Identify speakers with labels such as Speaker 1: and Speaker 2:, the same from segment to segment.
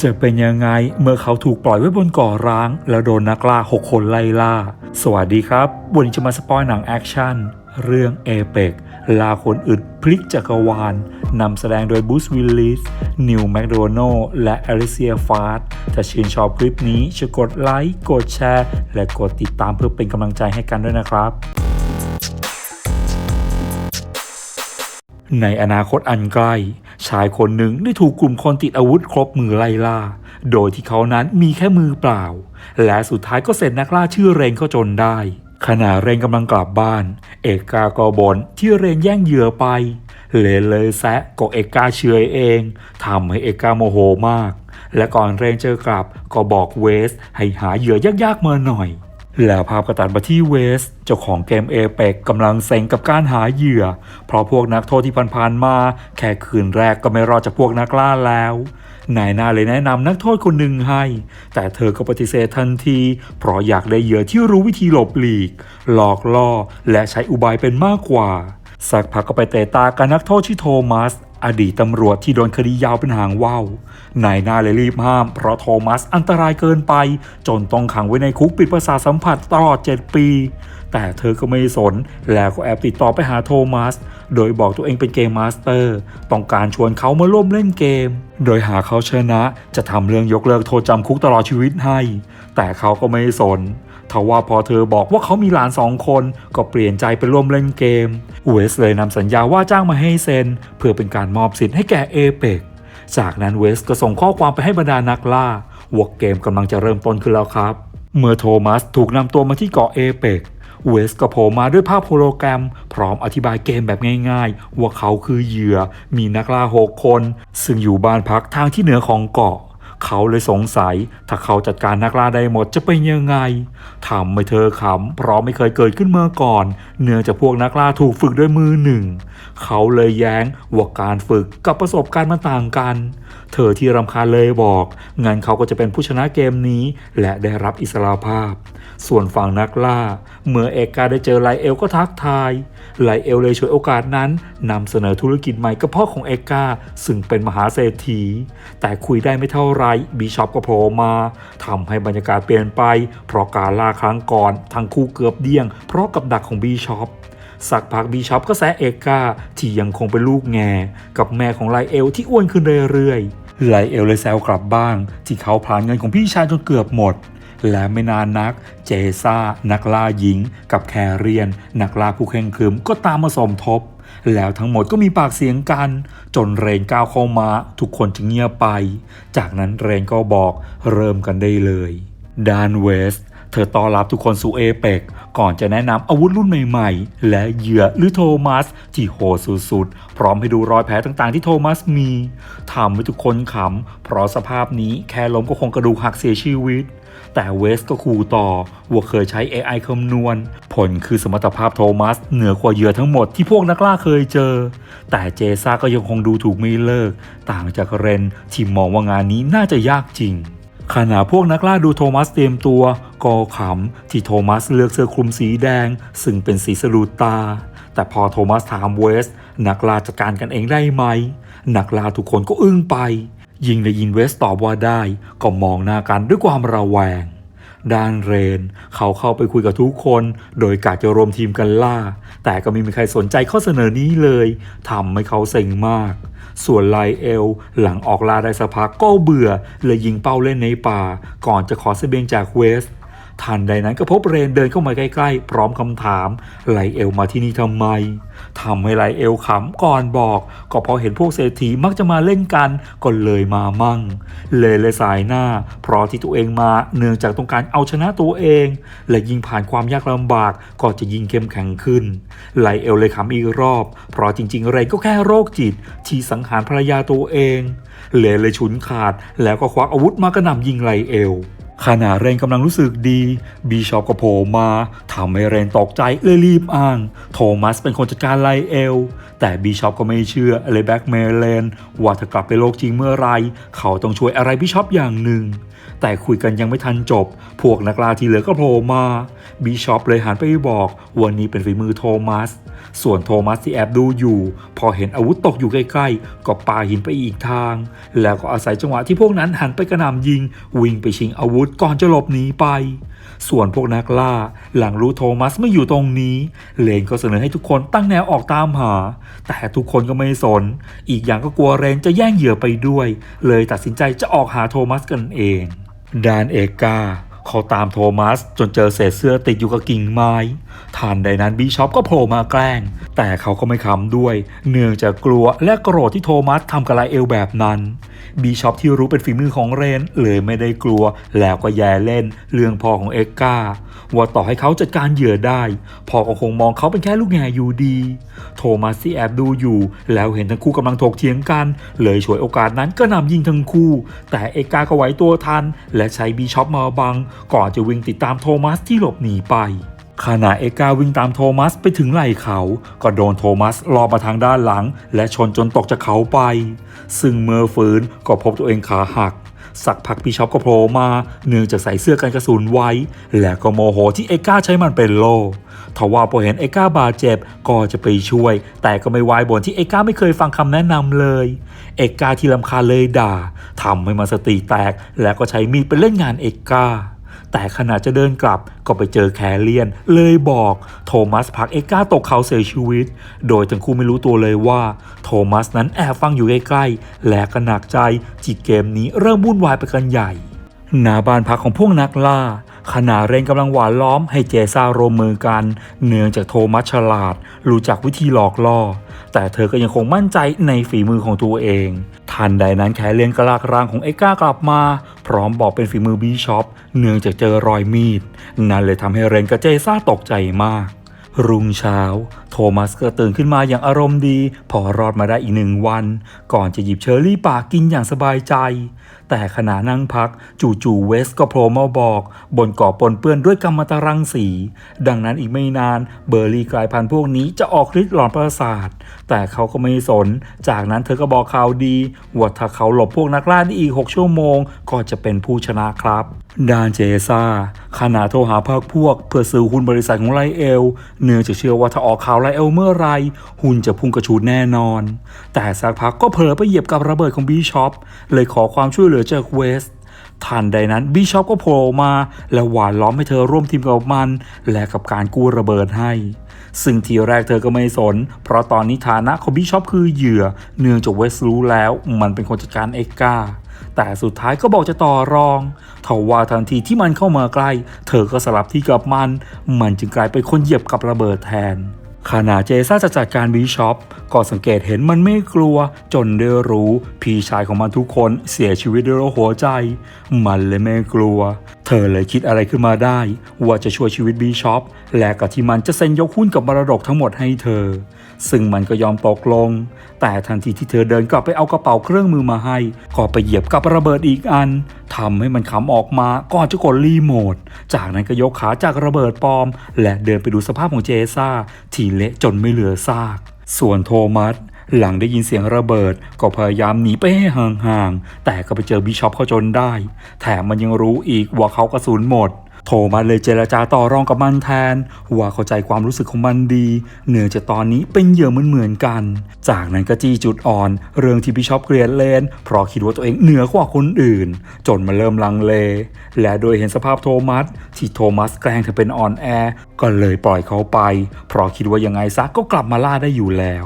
Speaker 1: จะเป็นยังไงเมื่อเขาถูกปล่อยไว้บนเก่อร้าง แล้วโดนนักล่า6คนไล่ล่า สวัสดีครับ วันนี้จะมาสปอยหนังแอคชั่น เรื่องเอเปกลาคนอึดพลิกจักรวาลนำแสดงโดยบูสวิลลิส นิวแมคโดนัลและอลิเซียฟาร์ดถ้าชื่นชอบคลิปนี้ช่วยกดไลค์ กดแชร์ และกดติดตามเพื่อเป็นกำลังใจให้กันด้วยนะครับในอนาคตอันใกล้ ชายคนหนึ่งได้ถูกกลุ่มคนติดอาวุธครบมือไล่ล่า โดยที่เขานั้นมีแค่มือเปล่า และสุดท้ายก็เสร็จนักล่าชื่อเรนเข้าจนได้ ขณะเรนกำลังกลับบ้าน เอกกาก็บนที่เรนแย่งเหยื่อไป เลนเลยแซะก็เอกกาเฉยเองทำให้เอกกาโมโหมาก และก่อนเรนเจอกลับก็บอกเวสให้หาเหยื่อยากๆมาหน่อย แล้วภาพกระตัดมาที่เวส เจ้าของเกมเอเปกกำลังเซ็งกับการหาเหยื่อ เพราะพวกนักโทษที่ผ่านๆมา แค่คืนแรกก็ไม่รอดจากพวกนักล่าแล้ว นายหนาเลยแนะนำนักโทษคนหนึ่งให้ แต่เธอก็ปฏิเสธทันที เพราะอยากได้เหยื่อที่รู้วิธีหลบหลีก หลอกล่อ และใช้อุบายเป็นมากกว่า สักพักก็ไปเตะตากับนักโทษชื่อโทมัส อดีตตำรวจที่โดนคดียาวเป็นหางว่าว นายหนาเลยรีบห้าม เพราะโทมัสอันตรายเกินไป จนต้องขังไว้ในคุกปิดประสาทสัมผัสตลอด 7 ปี แต่เธอก็ไม่สน แล้วก็แอบติดต่อไปหาโทมัส โดยบอกตัวเองเป็นเกมมาสเตอร์ ต้องการชวนเขามาร่วมเล่นเกม โดยหาเขาชนะจะทำเรื่องยกเลิกโทษจำคุกตลอดชีวิตให้ แต่เขาก็ไม่สน ทว่าพอเธอบอกว่าเขามีหลานสองคน ก็เปลี่ยนใจไปร่วมเล่นเกมเวสเลยนำสัญญาว่าจ้างมาให้เซ็น เพื่อเป็นการมอบสิทธิ์ให้แก่เอเปกจากนั้นเวสก็ส่งข้อความไปให้บรรดานักล่าว่าเกมกำลังจะเริ่มต้นขึ้นแล้วครับ เมื่อโทมัสถูกนำตัวมาที่เกาะเอเปกเวสก็โผล่มาด้วยภาพโฮโลแกรม พร้อมอธิบายเกมแบบง่ายๆ ว่าเขาคือเหยื่อ มีนักล่าหกคน ซึ่งอยู่บ้านพักทางที่เหนือของเกาะ เขาเลยสงสัย ถ้าเขาจัดการนักล่าได้หมดจะเป็นยังไงทำให้เธอขำ เพราะไม่เคยเกิดขึ้นเมื่อก่อน เนื่องจากพวกนักล่าถูกฝึกด้วยมือหนึ่ง เขาเลยแย้งว่าการฝึกกับประสบการณ์มันต่างกัน เธอที่รำคาญเลยบอกงั้นเขาก็จะเป็นผู้ชนะเกมนี้และได้รับอิสรภาพ ส่วนฝั่งนักล่า เมื่อเอกกาได้เจอไลเอลก็ทักทาย ไลเอลเลยช่วยโอกาสนั้นนำเสนอธุรกิจใหม่กับพ่อของเอกกาซึ่งเป็นมหาเศรษฐี แต่คุยได้ไม่เท่าไรบีชอปก็โผล่มาทำให้บรรยากาศเปลี่ยนไป เพราะการล่าครั้งก่อนทั้งคู่เกือบเดี่ยง เพราะกับดักของบีชอป สักพักบีชอปก็แซะเอกาที่ยังคงเป็นลูกแง กับแม่ของไลเอลที่อ้วนขึ้นเรื่อยๆไลเอลเลยแซวกลับบ้าง ที่เขาพลานเงินของพี่ชายจนเกือบหมด และไม่นานนัก เจซ่า นักล่าหญิง กับแคเรียน นักล่าผู้แข่งขืมก็ตามมาสมทบ แล้วทั้งหมดก็มีปากเสียงกัน จนเรนก้าวเข้ามาทุกคนจึงเงียบไป จากนั้นเรนก็บอกเริ่มกันได้เลยดานเวส เธอต้อนรับทุกคนสู่เอเปกก่อนจะแนะนำอาวุธรุ่นใหม่ๆ และเหยื่อหรือโทมัส ที่โหดสุดๆ พร้อมให้ดูรอยแผลต่างๆที่โทมัสมีทำให้ทุกคนขำ เพราะสภาพนี้แค่ล้มก็คงกระดูกหักเสียชีวิต แต่เวสก็ขู่ต่อว่าเคยใช้ AI คำนวณ ผลคือสมรรถภาพโทมัส เหนือกว่าเหยื่อทั้งหมดที่พวกนักล่าเคยเจอ แต่เจซ่าก็ยังคงดูถูกไม่เลิก ต่างจากเรนที่มองว่างานนี้น่าจะยากจริง ขณะพวกนักล่าดูโทมัสเตรียมตัวก็ขำที่โทมัสเลือกเสื้อคลุมสีแดง ซึ่งเป็นสีสะดุดตา แต่พอโทมัสถามเวส นักล่าจัดการกันเองได้ไหม นักล่าทุกคนก็อึ้งไป ยิงได้ยินเวสตอบว่าได้ ก็มองหน้ากันด้วยความระแวงด้านเรน เขาเข้าไปคุยกับทุกคน โดยกะจะรวมทีมกันล่า แต่ก็ไม่มีใครสนใจข้อเสนอนี้เลยทำให้เขาเซ็งมาก ส่วนไลเอล หลังออกลาได้สักพักก็เบื่อเลยยิงเป้าเล่นในป่า ก่อนจะขอเสบียงจากเวส ทันใดนั้นก็พบเรนเดินเข้ามาใกล้ๆ พร้อมคำถามไลเอลมาที่นี่ทำไมทำให้ไลเอลขำก่อนบอก ก็พอเห็นพวกเศรษฐีมักจะมาเล่นกันก็เลยมามั่ง เลยเลยสายหน้า เพราะที่ตัวเองมาเนื่องจากต้องการเอาชนะตัวเอง และยิงผ่านความยากลำบากก็จะยิงเข้มแข็งขึ้นไลเอลเลยขำอีกรอบ เพราะจริงๆเรนก็แค่โรคจิต ที่สังหารภรรยาตัวเองเลยเลยฉุนขาดแล้วก็ควักอาวุธมากระหน่ำยิงไลเอล ขณะเรนกำลังรู้สึกดีบีชอปก็โผล่มาทำให้เรนตกใจเลยรีบอ้าง โทมัสเป็นคนจัดการไลเอล แต่บีชอปก็ไม่เชื่อเลยแบ็กเมลเลนว่าถ้ากลับไปโลกจริงเมื่อไร เขาต้องช่วยอะไรบีชอปอย่างหนึ่ง แต่คุยกันยังไม่ทันจบ พวกนักล่าที่เหลือก็โผล่มาบีชอปเลยหันไปบอกวันนี้เป็นฝีมือโทมัส ส่วนโทมัสที่แอบดูอยู่ พอเห็นอาวุธตกอยู่ใกล้ๆ ก็ปาหินไปอีกทาง แล้วก็อาศัยจังหวะที่พวกนั้นหันไปกระหน่ำยิง วิ่งไปชิงอาวุธก่อนจะหลบหนีไป ส่วนพวกนักล่า หลังรู้โทมัสไม่อยู่ตรงนี้ เลนก็เสนอให้ทุกคนตั้งแนวออกตามหา แต่ทุกคนก็ไม่สน อีกอย่างก็กลัวเรนจะแย่งเหยื่อไปด้วย เลยตัดสินใจจะออกหาโทมัสกันเอง ดานเอกาเขาตามโทมัสจนเจอเศษเสื้อติดอยู่กับกิ่งไม้ทันใดนั้นบิชอปก็โผล่มาแกล้ง แต่เขาก็ไม่ขำด้วย เนื่องจากกลัวและโกรธที่โทมัสทำกับลาเอลแบบนั้นบีชอปที่รู้เป็นฝีมือของเรนเลยไม่ได้กลัวแล้วก็แย่เล่นเรื่องพ่อของเอ็กกาว่าต่อให้เขาจัดการเหยื่อได้ พ่อก็คงมองเขาเป็นแค่ลูกแง่อยู่ดี โทมัสที่แอบดูอยู่ แล้วเห็นทั้งคู่กำลังถกเถียงกัน เลยฉวยโอกาสนั้นก็นำยิงทั้งคู่ แต่เอกาก็ไหวตัวทัน และใช้บีช็อปมาบัง ก่อนจะวิ่งติดตามโทมัสที่หลบหนีไปขณะเอกาวิ่งตามโทมัสไปถึงไหล่เขา ก็โดนโทมัสลอบมาทางด้านหลัง และชนจนตกจากเขาไป ซึ่งเมื่อฟื้นก็พบตัวเองขาหัก สักพักพี่ช็อปก็โผล่มาเนื่องจากใส่เสื้อกันกระสุนไว้ และก็โมโหที่เอก้าใช้มันเป็นโล่ทว่าพอเห็นเอก้าบาดเจ็บก็จะไปช่วย แต่ก็ไม่วายบ่นที่เอก้าไม่เคยฟังคำแนะนำเลย เอก้าที่ลำคาเลยด่าทำให้มันสติแตก แล้วก็ใช้มีดไปเล่นงานเอก้า แต่ขณะจะเดินกลับก็ไปเจอแคเลียน เลยบอกโทมัสผลักเอก้าตกเขาเสียชีวิต โดยทั้งคู่ไม่รู้ตัวเลยว่า โทมัสนั้นแอบฟังอยู่ใกล้ๆ และก็หนักใจจิตเกมนี้เริ่มวุ่นวายไปกันใหญ่ หน้าบ้านพักของพวกนักล่าขณะเรนกำลังหวานล้อมให้เจซ่าโรวมมือกัน เนื่องจากโทมัสฉลาด รู้จักวิธีหลอกล่อ แต่เธอก็ยังคงมั่นใจในฝีมือของตัวเอง ทันใดนั้นแคเลียนกระลากร่างของเอ็กก้ากลับมา พร้อมบอกเป็นฝีมือบีชอปเนื่องจากเจอรอยมีด นั่นเลยทำให้เรนกับเจซ่าตกใจมาก รุ่งเช้า โทมัสก็ตื่นขึ้นมาอย่างอารมณ์ดี พอรอดมาได้อีกหนึ่งวัน ก่อนจะหยิบเชอร์รี่ปากกินอย่างสบายใจ แต่ขณะนั่งพัก จู่ๆเวสก็โผล่มาบอก บนกาะปนเปื้อนด้วยกัมมันตรังสี ดังนั้นอีกไม่นานเบอร์รี่กลายพันธุ์พวกนี้จะออกฤทธิ์หลอนประสาท แต่เขาก็ไม่สน จากนั้นเธอก็บอกข่าวดีว่าถ้าเขาหลบพวกนักล่าได้อีก 6 ชั่วโมง ก็จะเป็นผู้ชนะครับดานเจซ่าขณะโทรหาพรรคพวกเพื่อซื้อหุ้นบริษัทของไลเอล เนื่องจากเชื่อว่าถ้าออกข่าวไลเอลเมื่อไร หุ้นจะพุ่งกระชูดแน่นอน แต่สักพักก็เผลอไปเหยียบกับระเบิดของบีชอปเลยขอความช่วยเหลือจากเวสทันใดนั้นบิชอปก็โผล่มา และหวานล้อมให้เธอร่วมทีมกับมัน และกับการกู้ระเบิดให้ ซึ่งทีแรกเธอก็ไม่สน เพราะตอนนี้ฐานะของบิชอปคือเหยื่อ เนื่องจากเวสรู้แล้ว มันเป็นคนจัดการเอ็กกาแต่สุดท้ายก็บอกจะต่อรองทว่าทันทีที่มันเข้ามาใกล้ เธอก็สลับที่กับมัน มันจึงกลายเป็นคนเหยียบกับระเบิดแทน ขณะเจซ่าจะจัดการบีชอปก็สังเกตเห็นมันไม่กลัว จนได้รู้ พี่ชายของมันทุกคนเสียชีวิตด้วยโรคหัวใจ มันเลยไม่กลัว เธอเลยคิดอะไรขึ้นมาได้ ว่าจะช่วยชีวิตบีชอปและกับที่มันจะเซ็นยกหุ้นกับมรดกทั้งหมดให้เธอ ซึ่งมันก็ยอมตกลง แต่ทันทีที่เธอเดินกลับไปเอากระเป๋าเครื่องมือมาให้ ก็ไปเหยียบกับระเบิดอีกอันทำให้มันขำออกมาก่อนจะกดรีโมท จากนั้นก็ยกขาจากระเบิดปลอม และเดินไปดูสภาพของเจซ่า ที่เละจนไม่เหลือซาก ส่วนโทมัสหลังได้ยินเสียงระเบิด ก็พยายามหนีไปให้ห่างๆ แต่ก็ไปเจอบิชอปเขาจนได้ แถมมันยังรู้อีกว่าเขากระสุนหมด โทมัสเลยเจรจาต่อรองกับมันแทน ว่าเข้าใจความรู้สึกของมันดี เนื่องจากตอนนี้เป็นเหยื่อเหมือนๆกัน จากนั้นก็จี้จุดอ่อน เรื่องที่บิชอปเกลียดเลน เพราะคิดว่าตัวเองเหนือกว่าคนอื่น จนมาเริ่มลังเล และโดยเห็นสภาพโทมัส ที่โทมัสแกล้งเธอเป็นอ่อนแอก็เลยปล่อยเขาไป เพราะคิดว่ายังไงซะก็กลับมาล่าได้อยู่แล้ว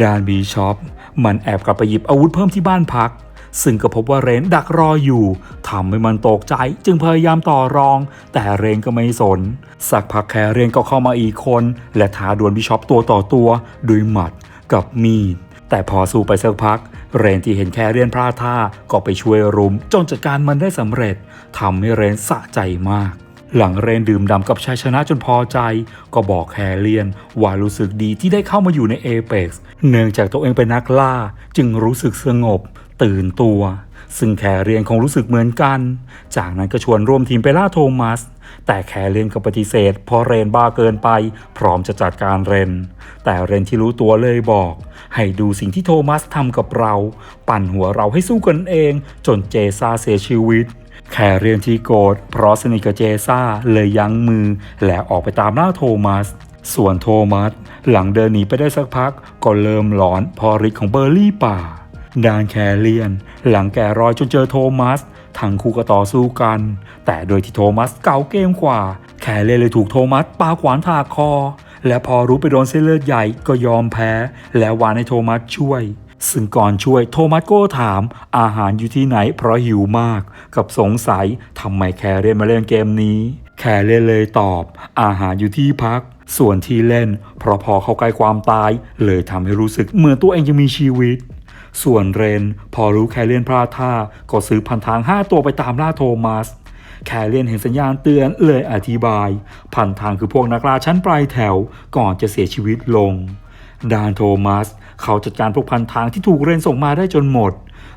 Speaker 1: ดานบีชอปมันแอบกลับไปหยิบอาวุธเพิ่มที่บ้านพัก ซึ่งก็พบว่าเรนดักรออยู่ทำให้มันตกใจจึงพยายามต่อรอง แต่เรนก็ไม่สน สักพักแคเรนก็เข้ามาอีกคน และท้าดวลบิชอปตัวต่อตัวด้วยหมัดกับมีดแต่พอสู้ไปสักพัก เรนที่เห็นแคเรียนพลาดท่าก็ไปช่วยรุม จนจัดการมันได้สำเร็จทำให้เรนสะใจมาก หลังเรนดื่มด่ำกับชัยชนะจนพอใจ ก็บอกแคเรียนว่ารู้สึกดีที่ได้เข้ามาอยู่ในเอเ x เนื่องจากตัวเองเป็นนักล่า จึงรู้สึกสงบ ตื่นตัว ซึ่งแคเรียนคงรู้สึกเหมือนกัน จากนั้นก็ชวนร่วมทีมไปล่าโทมัส แต่แคเรียนก็ปฏิเสธเพราะเรนบ้าเกินไป พร้อมจะจัดการเรน แต่เรนที่รู้ตัวเลยบอก ให้ดูสิ่งที่โทมัสทำกับเรา ปั่นหัวเราให้สู้กันเอง จนเจซาเสียชีวิตแคเรียนที่โกรธเพราะสนิทกับเจซ่าเลยยั้งมือ และออกไปตามล่าโทมัส ส่วนโทมัส หลังเดินหนีไปได้สักพัก ก็เริ่มหลอนพอฤทธิ์ของเบอร์รี่ป่า ดานแคเลียน หลังแกะรอยจนเจอโทมัสทั้งคู่ก็ต่อสู้กัน แต่โดยที่โทมัสเก่าเกมกว่า แคเลียนเลยถูกโทมัสปาขวานถากคอ และพอรู้ไปโดนเส้นเลือดใหญ่ก็ยอมแพ้ และวานให้โทมัสช่วยซึ่งก่อนช่วยโทมัสก็ถามอาหารอยู่ที่ไหนเพราะหิวมาก กับสงสัยทำไมแคเรียนมาเล่นเกมนี้ แคเรียนเลยตอบ อาหารอยู่ที่พัก ส่วนที่เล่น เพราะพอเข้าใกล้ความตาย เลยทำให้รู้สึกเหมือนตัวเองยังมีชีวิต ส่วนเรน พอรู้แคเรียนพลาดท่าก็ซื้อพันทาง 5 ตัวไปตามล่าโทมัสแคเรียนเห็นสัญญาณเตือนเลยอธิบาย พันทางคือพวกนักล่าชั้นปลายแถวก่อนจะเสียชีวิตลง ดานโทมัส เขาจัดการพวกพันทางที่ถูกเรนส่งมาได้จนหมด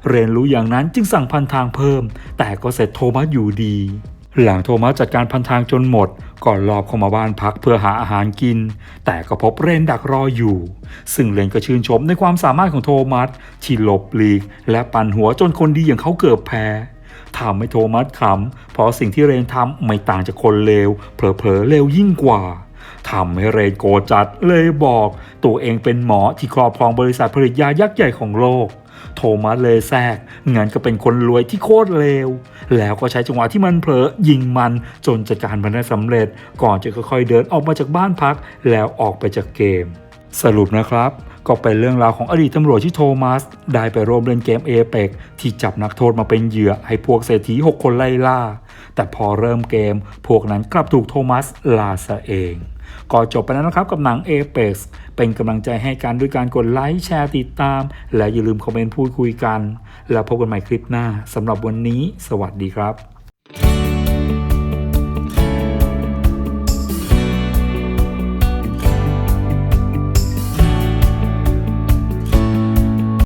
Speaker 1: เรนรู้อย่างนั้นจึงสั่งพันทางเพิ่ม แต่ก็เสร็จโทมัสอยู่ดี หลังโทมัสจัดการพันทางจนหมด ก่อนรอบเข้ามาบ้านพักเพื่อหาอาหารกิน แต่ก็พบเรนดักรออยู่ ซึ่งเรนก็ชื่นชมในความสามารถของโทมัสที่หลบหลีก และปั่นหัวจนคนดีอย่างเขาเกือบแพ้ทำให้โทมัสขำเพราะสิ่งที่เรนทำไม่ต่างจากคนเลวเผลอๆเลวยิ่งกว่าทำให้เรนโกรธจัดเลยบอก ตัวเองเป็นหมอที่ครอบครองบริษัทผลิตยายักษ์ใหญ่ของโลก โทมัสเลยแทรกงั้นก็เป็นคนรวยที่โคตรเลว แล้วก็ใช้จังหวะที่มันเผลอยิงมันจนจัดการมันได้สำเร็จ ก่อนจะค่อยๆเดินออกมาจากบ้านพัก แล้วออกไปจากเกม สรุปนะครับก็เป็นเรื่องราวของอดีตตำรวจที่โทมัส ได้ไปร่วมเล่นเกมเอเปกที่จับนักโทษมาเป็นเหยื่อให้พวกเศรษฐี 6 คนไล่ล่า แต่พอเริ่มเกม พวกนั้นกลับถูกโทมัสลาซะเอง ก็จบไปแล้วนะครับกับหนัง Apex เป็นกำลังใจให้กันด้วยการกดไลค์แชร์ติดตาม และอย่าลืมคอมเมนต์พูดคุยกัน แล้วพบกันใหม่คลิปหน้าสำหรับวันนี้ สวัสดีครับ